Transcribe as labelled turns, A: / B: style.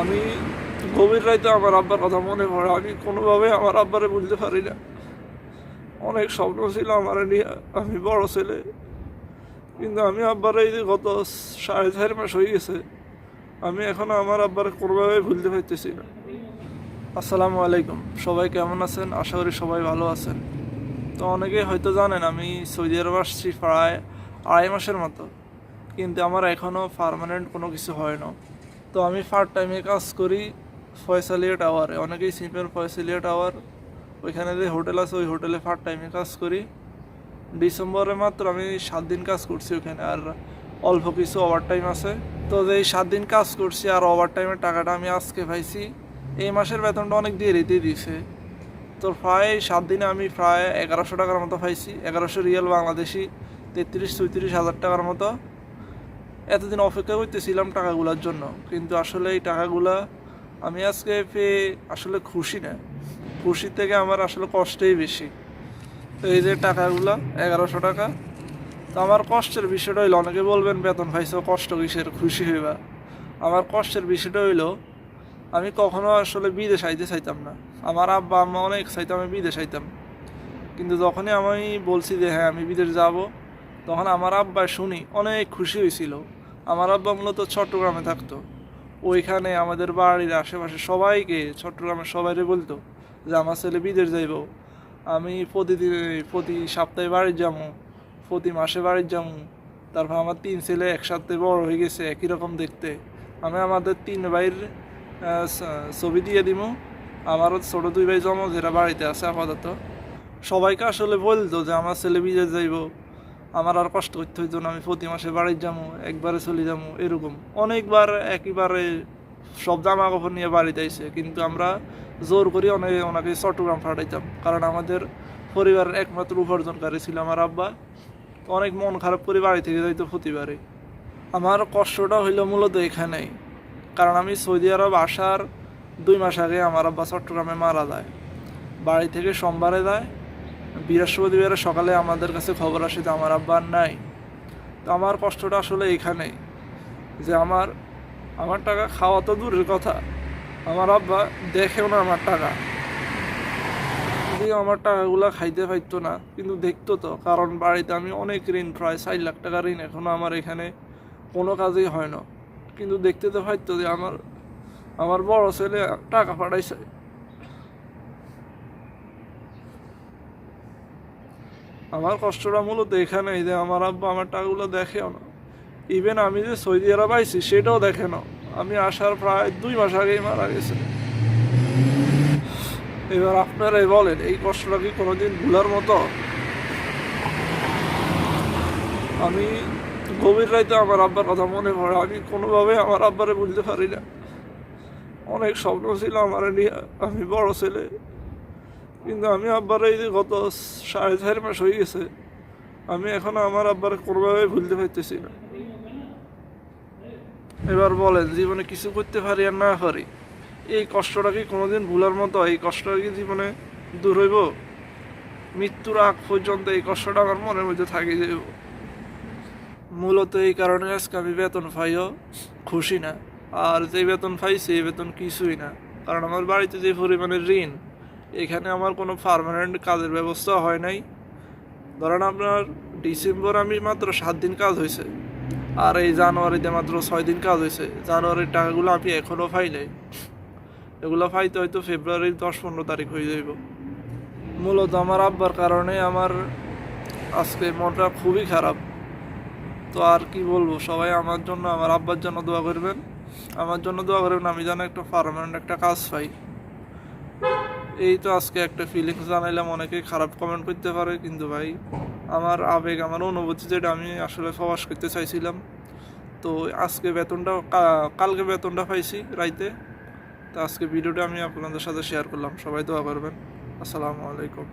A: আমি গভীর রাইতে আমার আব্বার কথা মনে পড়ে। আমি কোনোভাবে আমার আব্বারে বলতে পারি না। অনেক স্বপ্ন ছিল আমার নিয়ে। আমি বড় ছেলে। কিন্তু আমি আব্বার এই গত সাড়ে চার মাস হয়ে গেছে, আমি এখনও আমার আব্বারে কোনোভাবে ভুলতে পারতেছি না। আসসালামু আলাইকুম। সবাই কেমন আছেন? আশা করি সবাই ভালো আছেন। তো অনেকেই হয়তো জানেন, আমি সৌদি আরব আসছি প্রায় আড়াই মাসের মতো। কিন্তু আমার এখনও পারমানেন্ট কোনো কিছু হয় না। তো আমি পার্ট টাইমে কাজ করি ফয়সালিয়া টাওয়ারে। অনেকেই চিনবেন ফয়সালিয়া টাওয়ার। ওইখানে যে হোটেল আছে, ওই হোটেলে পার্ট টাইমে কাজ করি। ডিসেম্বরে মাত্র আমি সাত দিন কাজ করছি ওখানে আর অল্প কিছু ওভার টাইম আছে। তো এই সাত দিন কাজ করছি আর ওভার টাইমের টাকাটা আমি আজকে পাইছি, এই মাসের বেতনটা অনেক দেরিতে দিছে। তো প্রায় সাত দিনে আমি প্রায় এগারোশো টাকার মতো পাইছি। এগারোশো রিয়াল বাংলাদেশি তেত্রিশ, চৌত্রিশ হাজার টাকার মতো। এতদিন অপেক্ষা করতেছিলাম টাকাগুলোর জন্য। কিন্তু আসলে এই টাকাগুলা আমি আজকে পেয়ে আসলে খুশি না। খুশির থেকে আমার আসলে কষ্টই বেশি। তো এই যে টাকাগুলা, এগারোশো টাকা, তো আমার কষ্টের বিষয়টা হইল, অনেকে বলবেন, বেতন পাইছো, কষ্ট কিসের? খুশি হইবা। আমার কষ্টের বিষয়টা হইল, আমি কখনো আসলে বিদেশ আইতে চাইতাম না। আমার আব্বা, আম্মা অনেক চাইতাম আমি বিদেশ আইতাম। কিন্তু যখনই আমি বলছি যে হ্যাঁ আমি বিদেশ যাব, তখন আমার আব্বা শুনি, অনেক খুশি হয়েছিল আমার আব্বা মূলত চট্টগ্রামে থাকতো। ওইখানে আমাদের বাড়ির আশেপাশে সবাইকে চট্টগ্রামের সবাইরে বলতো যে, আমার ছেলে বিদেশ যাইব। আমি প্রতিদিন, প্রতি সপ্তাহে বাড়ি যাব প্রতি মাসে বাড়ি যাব তারপর আমার তিন ছেলে একসাথে বড় হয়ে গেছে, একই রকম দেখতে। আমি আমাদের তিন ভাইয়ের ছবি দিয়ে দিব আমারও ছোটো দুই ভাই জমা যেটা বাড়িতে আছে আপাতত। সবাইকে আসলে বলতো যে, আমার ছেলে বিদেশ যাইব। আমার আর কষ্ট করতে হইতো না, আমি প্রতি মাসে বাড়ি যাব একবারে চলে যাব এরকম। অনেকবার একইবারে সব জামা কাপড় নিয়ে বাড়িতে আইসে, কিন্তু আমরা জোর করি অনেক ওনাকে চট্টগ্রাম পাঠাইতাম। কারণ আমাদের পরিবারের একমাত্র উপার্জনকারী ছিল আমার আব্বা। অনেক মন খারাপ করে বাড়ি থেকে যাইতো প্রতিবারে। আমার কষ্টটা হইল মূলত এখানেই। কারণ আমি সৌদি আরব আসার দুই মাস আগে আমার আব্বা চট্টগ্রামে মারা যায়। বাড়ি থেকে সোমবারে যায় বৃহস্পতিবারে সকালে আমাদের কাছে খবর আসে যে আমার আব্বা আর নাই। তো আমার কষ্টটা আসলে এখানেই যে আমার আমার টাকা খাওয়া তো দূরের কথা, আমার আব্বা দেখেও না আমার টাকা। যদি আমার টাকাগুলো খাইতে পাইতো না, কিন্তু দেখতো তো, কারণ বাড়িতে আমি অনেক ঋণ, প্রায় চার লাখ টাকা ঋণ এখনও আমার এখানে কোনো কাজই হয় না। কিন্তু দেখতে তো পাইতো যে আমার আমার বড় ছেলে টাকা পাঠাইছে। আমার কষ্টটা মূলত এখানেই যে আমার আব্বা আমার টাকাগুলো দেখেও না। ইভেন আমি যে সৌদি আরব আইছি, সেটাও দেখে না। আমি আসার প্রায় দুই মাস আগেই মারা গেছে এবার আপনারাই বলেন, এই কষ্টটা কি কোনোদিন ভুলার মতো? আমি গভীর রাইতে আমার আব্বার কথা মনে পড়ে। আমি কোনোভাবে আমার আব্বারে বলতে পারি না। অনেক স্বপ্ন ছিল আমার নিয়ে। আমি বড় ছেলে। কিন্তু আমি আব্বার এই গত সাড়ে চার মাস হয়ে গেছে, আমি এখনও আমার আব্বার কোনোভাবে ভুলতে পারতেছি না। এবার বলেন, জীবনে কিছু করতে পারি আর না পারি, এই কষ্টটা কি কোনোদিন ভুলার মতো? এই কষ্টটা কি জীবনে দূর হইব? মৃত্যুর আগ পর্যন্ত এই কষ্টটা আমার মনের মধ্যে থাকি যাইব। মূলত এই কারণে আজকে আমি বেতন পাইও খুশি না, আর যে বেতন পাইছি এই বেতন কিছুই না, কারণ আমার বাড়িতে যে পরিমাণে ঋণ এখানে আমার কোনো পার্মানেন্ট কাজের ব্যবস্থা হয় নাই। ধরেন আপনার ডিসেম্বর আমি মাত্র সাত দিন কাজ হয়েছে আর এই জানুয়ারিতে মাত্র ছয় দিন কাজ হয়েছে জানুয়ারির টাকাগুলো আমি এখনও পাই নাই। এগুলো পাইতে হয়তো ফেব্রুয়ারির দশ পনেরো তারিখ হয়ে যাইব। মূলত আমার আব্বার কারণে আমার আজকে মনটা খুবই খারাপ। তো আর কি বলব, সবাই আমার জন্য, আমার আব্বার জন্য দোয়া করবেন। আমার জন্য দোয়া করবেন, আমি যেন একটা পারমানেন্ট একটা কাজ পাই। এই তো আজকে একটা ফিলিংস জানাইলাম অনেকে খারাপ কমেন্ট করতে পারে, কিন্তু ভাই, আমার আবেগ, আমার অনুভূতি যেটা আমি আসলে প্রকাশ করতে চাইছিলাম। তো আজকে বেতনটা কালকে বেতনটা পাইছি রাইতে। তো আজকে ভিডিওটা আমি আপনাদের সাথে শেয়ার করলাম, সবাই দোয়া করবেন। আসসালামু আলাইকুম।